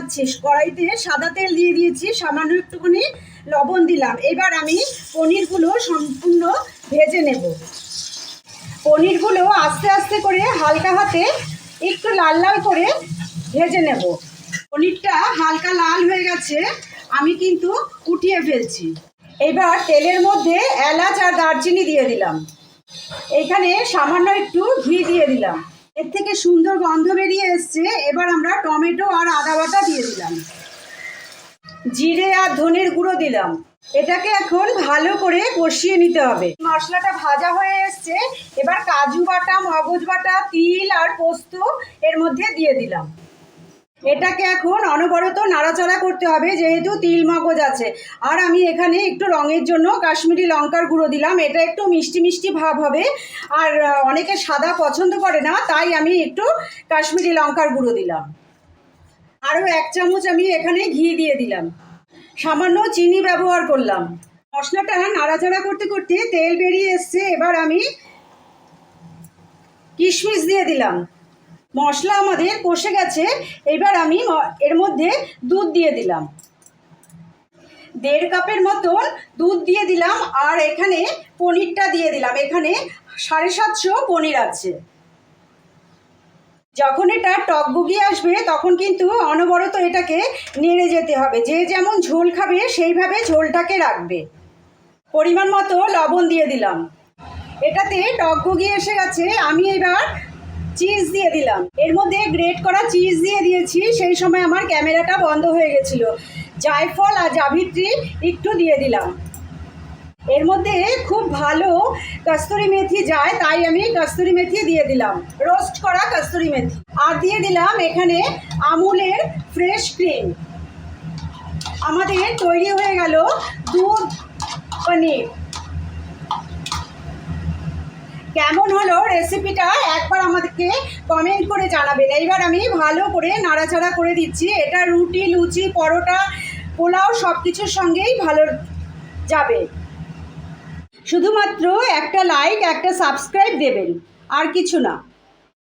বানাচ্ছি। কড়াইতে সাদা তেল দিয়ে দিয়েছি, সামান্য একটুখানি লবণ দিলাম। এবার আমি পনিরগুলো সম্পূর্ণ ভেজে নেব। পনিরগুলো আস্তে আস্তে করে হালকা হাতে একটু লাল লাল করে ভেজে নেব। পনিরটা হালকা লাল হয়ে গেছে, আমি কিন্তু উঠিয়ে ফেলছি। এবার তেলের মধ্যে এলাচ আর দারচিনি দিয়ে দিলাম। এখানে সামান্য একটু ঘি দিয়ে দিলাম। এর থেকে সুন্দর গন্ধ বেরিয়ে এসছে। এবার আমরা টমেটো আর আদা বাটা দিয়ে দিলাম। জিরে আর ধনের গুঁড়ো দিলাম। এটাকে এখন ভালো করে কষিয়ে নিতে হবে। মশলাটা ভাজা হয়ে এসছে। এবার কাজু বাটা, মগজ বাটা, তিল আর পোস্ত এর মধ্যে দিয়ে দিলাম। এটাকে এখন অনবরত নাড়াচাড়া করতে হবে, যেহেতু তিল মগজ আছে। আর আমি এখানে একটু রঙের জন্য কাশ্মীরি লঙ্কার গুঁড়ো দিলাম, এটা একটু মিষ্টি মিষ্টি ভাব হবে। আর অনেকে সাদা পছন্দ করে না, তাই আমি একটু কাশ্মীরি লঙ্কার গুঁড়ো দিলাম। আরও এক চামচ আমি এখানে ঘি দিয়ে দিলাম। সামান্য চিনি ব্যবহার করলাম। মশলাটা নাড়াচাড়া করতে করতে তেল বেরিয়ে এসছে, এবার আমি কিশমিশ দিয়ে দিলাম। মশলা আমাদের কষে গেছে, এবার আমি এর মধ্যে দুধ দিয়ে দিলাম। দেড় কাপের মতন দুধ দিয়ে দিলাম, আর এখানে পনিরটা দিয়ে দিলাম। এখানে সাড়ে সাতশো পনির আছে। যখন এটা টক বুগিয়ে আসবে, তখন কিন্তু অনবরত এটাকে নেড়ে যেতে হবে। যে যেমন ঝোল খাবে, সেইভাবে ঝোলটাকে রাখবে। পরিমাণ মতো লবণ দিয়ে দিলাম। এটাতে টক বুগিয়ে এসে গেছে। আমি এবার চিজ দিয়ে দিলাম। এর মধ্যে গ্রেট করা চিজ দিয়ে দিয়েছি, সেই সময় আমার ক্যামেরাটা বন্ধ হয়ে গেছিল। জায়ফল আর জাভিত্রী একটু দিয়ে দিলাম। এর মধ্যে খুব ভালো কস্তুরি মেথি যায়, তাই আমি কস্তুরি মেথি দিয়ে দিলাম। রোস্ট করা কস্তুরি মেথি। আর দিয়ে দিলাম এখানে আমুলের ফ্রেশ ক্রিম আমাদের তৈরি হয়ে গেল দুধ, পনির। কেমন হলো রেসিপিটা একবার আমাদেরকে কমেন্ট করে জানাবেন। এইবার আমি ভালো করে নাড়াচাড়া করে দিচ্ছি। এটা রুটি, লুচি, পরোটা, পোলাও সব কিছুর সঙ্গেই ভালো যাবে। শুধুমাত্র একটা লাইক একটা সাবস্ক্রাইব দেবেন। আর কিছু না।